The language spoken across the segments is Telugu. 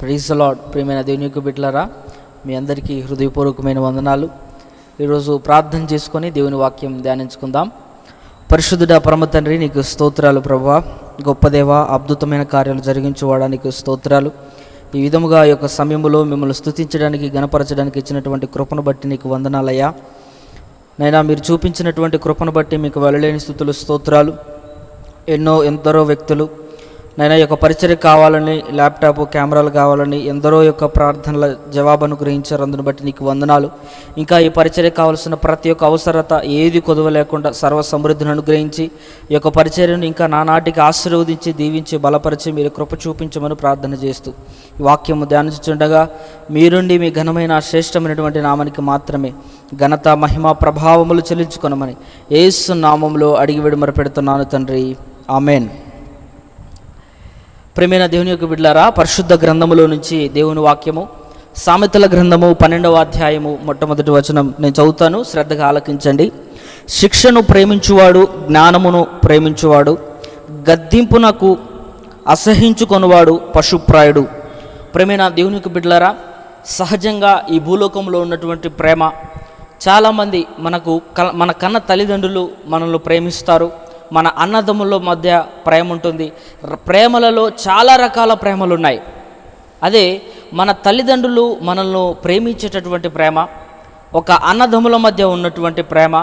ప్రైజ్ లాడ్ ప్రియమైన దేవునికి యొక్క మీ అందరికీ హృదయపూర్వకమైన వందనాలు. ఈరోజు ప్రార్థన చేసుకొని దేవుని వాక్యం ధ్యానించుకుందాం. పరిశుద్ధుడ పరమ తండ్రి నీకు స్తోత్రాలు ప్రభా. గొప్ప దేవ అద్భుతమైన కార్యాలు జరిగించువాడా నీకు స్తోత్రాలు. ఈ విధముగా ఈ యొక్క సమయంలో మిమ్మల్ని స్థుతించడానికి గణపరచడానికి ఇచ్చినటువంటి కృపను బట్టి నీకు వందనాలయ్యా. నైనా మీరు చూపించినటువంటి కృపను బట్టి మీకు వెళ్ళలేని స్థుతులు స్తోత్రాలు. ఎన్నో ఎందరో వ్యక్తులు నైనా ఈ యొక్క పరిచయం కావాలని ల్యాప్టాప్ కెమెరాలు కావాలని ఎందరో యొక్క ప్రార్థనల జవాబు అనుగ్రహించారు అందును బట్టి నీకు వందనాలు. ఇంకా ఈ పరిచర్య కావాల్సిన ప్రతి ఒక్క అవసరత ఏది కొదవ లేకుండా సర్వ సమృద్ధిని అనుగ్రహించి ఈ యొక్క పరిచర్యను ఇంకా నానాటికి ఆశీర్వదించి దీవించి బలపరిచి మీరు కృప చూపించమని ప్రార్థన చేస్తూ ఈ వాక్యము ధ్యానించుండగా మీరుండి మీ ఘనమైన శ్రేష్టమైనటువంటి నామానికి మాత్రమే ఘనత మహిమ ప్రభావములు చెల్లించుకొనమని ఏసు నామంలో అడిగి విడుమర పెడుతున్నాను తండ్రి. ఆమెన్. ప్రేమైన దేవుని యొక్క బిడ్లారా పరిశుద్ధ గ్రంథములో నుంచి దేవుని వాక్యము సామెతల గ్రంథము పన్నెండవ అధ్యాయము మొట్టమొదటి వచనం నేను చదువుతాను శ్రద్ధగా ఆలకించండి. శిక్షను ప్రేమించువాడు జ్ఞానమును ప్రేమించువాడు గద్దింపునకు అసహించుకొనువాడు పశుప్రాయుడు. ప్రేమైన దేవుని యొక్క బిడ్డలారా సహజంగా ఈ భూలోకంలో ఉన్నటువంటి ప్రేమ చాలామంది మనకు క మన కన్న తల్లిదండ్రులు మనల్ని ప్రేమిస్తారు. మన అన్నదమ్ముల మధ్య ప్రేమ ఉంటుంది ప్రేమలలో చాలా రకాల ప్రేమలు ఉన్నాయి అదే మన తల్లిదండ్రులు మనల్ని ప్రేమించేటటువంటి ప్రేమ ఒక అన్నదమ్ముల మధ్య ఉన్నటువంటి ప్రేమ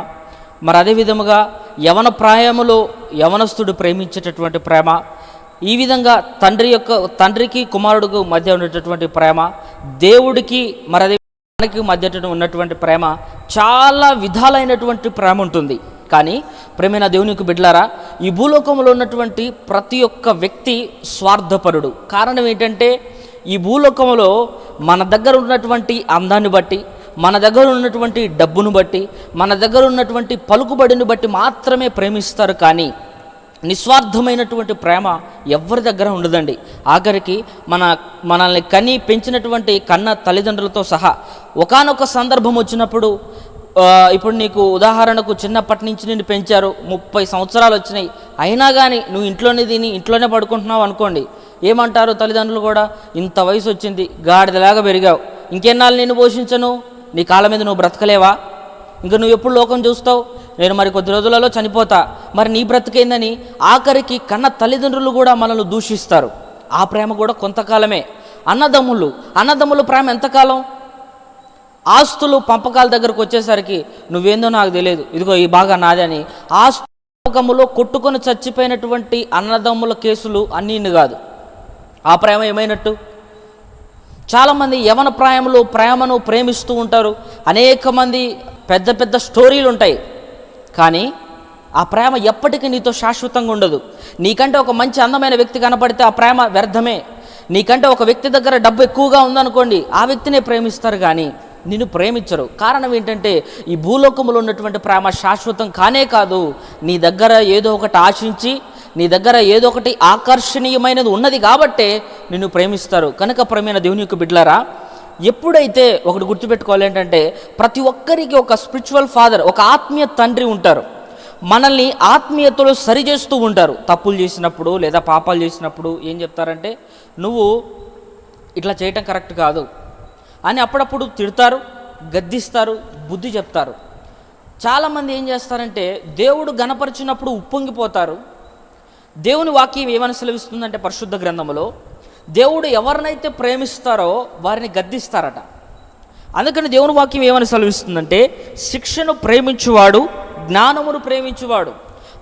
మరి అదే విధముగా యవన ప్రాయములో యవనస్తుడు ప్రేమించేటటువంటి ప్రేమ ఈ విధంగా తండ్రి యొక్క తండ్రికి కుమారుడికి మధ్య ఉండేటటువంటి ప్రేమ దేవుడికి మరి అదే మనకి మధ్య ఉన్నటువంటి ప్రేమ చాలా విధాలైనటువంటి ప్రేమ ఉంటుంది. కానీ ప్రేమైన దేవునికి బిడ్డలారా ఈ భూలోకంలో ఉన్నటువంటి ప్రతి ఒక్క వ్యక్తి స్వార్థపరుడు. కారణం ఏంటంటే ఈ భూలోకంలో మన దగ్గర ఉన్నటువంటి అందాన్ని బట్టి మన దగ్గర ఉన్నటువంటి డబ్బును బట్టి మన దగ్గర ఉన్నటువంటి పలుకుబడిని బట్టి మాత్రమే ప్రేమిస్తారు కానీ నిస్వార్థమైనటువంటి ప్రేమ ఎవరి దగ్గర ఉండదండి. ఆఖరికి మన మనల్ని కని పెంచినటువంటి కన్న తల్లిదండ్రులతో సహా ఒకానొక సందర్భం వచ్చినప్పుడు ఇప్పుడు నీకు ఉదాహరణకు చిన్నప్పటి నుంచి నిన్ను పెంచారు ముప్పై సంవత్సరాలు వచ్చినాయి. అయినా కానీ నువ్వు ఇంట్లోనే తిని ఇంట్లోనే పడుకుంటున్నావు అనుకోండి. ఏమంటారు తల్లిదండ్రులు కూడా? ఇంత వయసు వచ్చింది గాడిదలాగా పెరిగావు. ఇంకెన్నాళ్ళు నేను పోషించను? నీ కాళ్ళ మీద నువ్వు బ్రతకలేవా? ఇంకా నువ్వు ఎప్పుడు లోకం చూస్తావు? నేను మరి కొద్ది రోజులలో చనిపోతా. మరి నీ బ్రతికేందని? ఆఖరికి కన్న తల్లిదండ్రులు కూడా మనల్ని దూషిస్తారు. ఆ ప్రేమ కూడా కొంతకాలమే. అన్నదమ్ములు అన్నదమ్ముల ప్రేమ ఎంతకాలం? ఆస్తులు పంపకాల దగ్గరకు వచ్చేసరికి నువ్వేందో నాకు తెలియదు. ఇదిగో ఈ బాగా నాదే అని. ఆస్తు కొట్టుకొని చచ్చిపోయినటువంటి అన్నదమ్ముల కేసులు అన్నీ కాదు. ఆ ప్రేమ ఏమైనట్టు? చాలామంది యవన ప్రాయంలో ప్రేమను ప్రేమిస్తూ ఉంటారు. అనేక మంది పెద్ద పెద్ద స్టోరీలు ఉంటాయి. కానీ ఆ ప్రేమ ఎప్పటికీ నీతో శాశ్వతంగా ఉండదు. నీకంటే ఒక మంచి అందమైన వ్యక్తి కనపడితే ఆ ప్రేమ వ్యర్థమే. నీకంటే ఒక వ్యక్తి దగ్గర డబ్బు ఎక్కువగా ఉందనుకోండి ఆ వ్యక్తినే ప్రేమిస్తారు కానీ నిన్ను ప్రేమించరు. కారణం ఏంటంటే ఈ భూలోకంలో ఉన్నటువంటి ప్రేమ శాశ్వతం కానే కాదు. నీ దగ్గర ఏదో ఒకటి ఆశించి నీ దగ్గర ఏదో ఒకటి ఆకర్షణీయమైనది ఉన్నది కాబట్టే నిన్ను ప్రేమిస్తారు. కనుక ప్రేమైన దేవుని యొక్క బిడ్డలారా ఎప్పుడైతే ఒకటి గుర్తుపెట్టుకోవాలి ఏంటంటే ప్రతి ఒక్కరికి ఒక స్పిరిచువల్ ఫాదర్ ఒక ఆత్మీయ తండ్రి ఉంటారు. మనల్ని ఆత్మీయతలో సరిచేస్తూ ఉంటారు. తప్పులు చేసినప్పుడు లేదా పాపాలు చేసినప్పుడు ఏం చెప్తారంటే నువ్వు ఇట్లా చేయటం కరెక్ట్ కాదు. అని అప్పుడప్పుడు తిడతారు గద్దిస్తారు బుద్ధి చెప్తారు. చాలామంది ఏం చేస్తారంటే దేవుడు గణపరిచినప్పుడు ఉప్పొంగిపోతారు. దేవుని వాక్యం ఏమని సెలవిస్తుందంటే పరిశుద్ధ గ్రంథంలో దేవుడు ఎవరినైతే ప్రేమిస్తారో వారిని గద్దిస్తారట. అందుకని దేవుని వాక్యం ఏమని సెలవిస్తుందంటే శిక్షను ప్రేమించువాడు జ్ఞానమును ప్రేమించువాడు.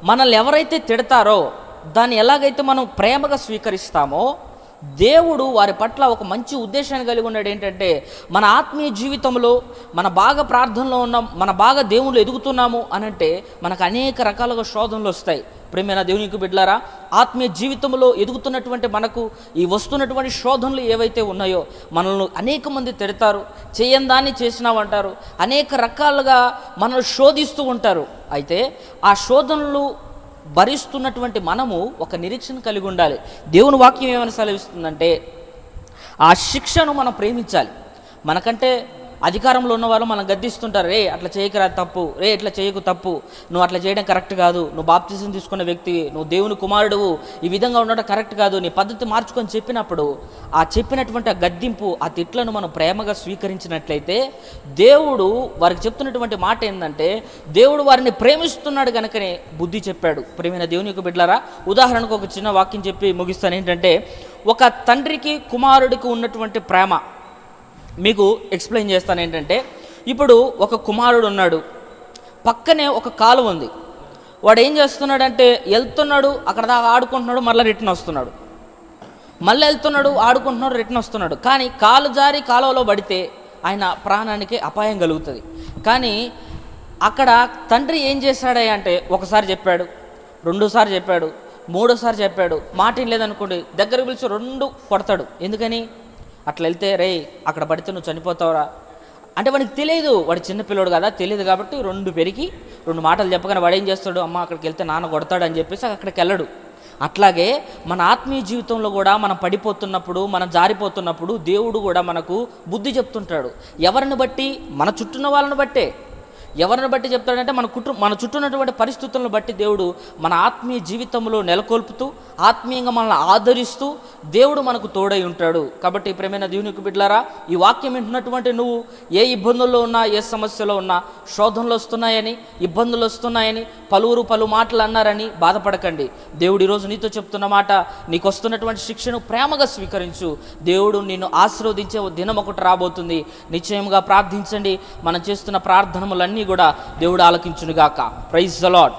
మనల్ని ఎవరైతే తిడతారో దాన్ని ఎలాగైతే మనం ప్రేమగా స్వీకరిస్తామో దేవుడు వారి పట్ల ఒక మంచి ఉద్దేశాన్ని కలిగి ఉన్నాడు ఏంటంటే మన ఆత్మీయ జీవితంలో మన బాగా ప్రార్థనలో ఉన్నాం మన బాగా దేవుళ్ళు ఎదుగుతున్నాము అని అంటే మనకు అనేక రకాలుగా శోధనలు వస్తాయి. ప్రేమైన దేవునికి బిడ్డలారా? ఆత్మీయ జీవితంలో ఎదుగుతున్నటువంటి మనకు ఈ వస్తున్నటువంటి శోధనలు ఏవైతే ఉన్నాయో మనల్ని అనేక మంది తిడతారు చేయని దాన్ని చేసినావంటారు అనేక రకాలుగా మనల్ని శోధిస్తూ ఉంటారు. అయితే ఆ శోధనలు భరిస్తున్నటువంటి మనము ఒక నిరీక్షణ కలిగి ఉండాలి. దేవుని వాక్యం ఏమైనా సెలవిస్తుందంటే ఆ శిక్షను మనం ప్రేమించాలి. మనకంటే అధికారంలో ఉన్నవారు మనం గద్దిస్తుంటారు రే అట్లా చేయకరా తప్పు. రే ఇట్లా చేయకు తప్పు. నువ్వు అట్లా చేయడం కరెక్ట్ కాదు. నువ్వు బాప్తిజం తీసుకున్న వ్యక్తి నువ్వు దేవుని కుమారుడువు. ఈ విధంగా ఉండడం కరెక్ట్ కాదు. నీ పద్ధతి మార్చుకొని చెప్పినప్పుడు ఆ చెప్పినటువంటి ఆ గద్దింపు ఆ తిట్లను మనం ప్రేమగా స్వీకరించినట్లయితే దేవుడు వారికి చెప్తున్నటువంటి మాట ఏంటంటే దేవుడు వారిని ప్రేమిస్తున్నాడు కనుకనే బుద్ధి చెప్పాడు. ప్రేమైన దేవుని యొక్క బిడ్డలారా ఉదాహరణకు ఒక చిన్న వాక్యం చెప్పి ముగిస్తాను. ఏంటంటే ఒక తండ్రికి కుమారుడికి ఉన్నటువంటి ప్రేమ. మీకు ఎక్స్ప్లెయిన్ చేస్తాను ఏంటంటే ఇప్పుడు ఒక కుమారుడు ఉన్నాడు. పక్కనే ఒక కాలువ ఉంది. వాడు ఏం చేస్తున్నాడంటే వెళ్తున్నాడు అక్కడ దాకా ఆడుకుంటున్నాడు మళ్ళీ రిటర్న్ వస్తున్నాడు. మళ్ళీ వెళ్తున్నాడు ఆడుకుంటున్నాడు రిటర్న్ వస్తున్నాడు. కానీ కాలు జారి కాలువలో పడితే ఆయన ప్రాణానికి అపాయం కలుగుతుంది. కానీ అక్కడ తండ్రి ఏం చేశాడే అంటే ఒకసారి చెప్పాడు రెండోసారి చెప్పాడు మూడోసారి చెప్పాడు మాట లేదనుకోండి దగ్గర పిలిచి రెండు కొడతాడు. ఎందుకని? అట్లా వెళ్తే రే అక్కడ పడితే నువ్వు చనిపోతావురా. అంటే వాడికి తెలియదు వాడు చిన్నపిల్లడు కదా తెలియదు కాబట్టి రెండు పెరిగి రెండు మాటలు చెప్పగానే వాడు ఏం చేస్తాడు అమ్మ అక్కడికి వెళ్తే నాన్న కొడతాడు అని చెప్పేసి అక్కడికి వెళ్ళడు. అట్లాగే మన ఆత్మీయ జీవితంలో కూడా మనం పడిపోతున్నప్పుడు మనం జారిపోతున్నప్పుడు దేవుడు కూడా మనకు బుద్ధి చెప్తుంటాడు. ఎవరిని బట్టి? మన చుట్టూన్న వాళ్ళని బట్టే. ఎవరిని బట్టి చెప్తాడంటే మన కుటుంబ మన చుట్టూ ఉన్నటువంటి పరిస్థితులను బట్టి దేవుడు మన ఆత్మీయ జీవితంలో నెలకొల్పుతూ ఆత్మీయంగా మనల్ని ఆదరిస్తూ దేవుడు మనకు తోడై ఉంటాడు. కాబట్టి ప్రేమైన దేవునికి బిడ్డలారా ఈ వాక్యం వింటున్నటువంటి నువ్వు ఏ ఇబ్బందుల్లో ఉన్నా ఏ సమస్యలో ఉన్నా శోధనలు వస్తున్నాయని ఇబ్బందులు వస్తున్నాయని పలువురు పలు మాటలు అన్నారని బాధపడకండి. దేవుడు ఈరోజు నీతో చెప్తున్న మాట నీకు వస్తున్నటువంటి శిక్షను ప్రేమగా స్వీకరించు. దేవుడు నిన్ను ఆశీర్వదించే దినం ఒకటి రాబోతుంది. నిశ్చయంగా ప్రార్థించండి. మనం చేస్తున్న ప్రార్థనములన్నీ కూడా దేవుడు ఆలకించునుగాక. Praise the lord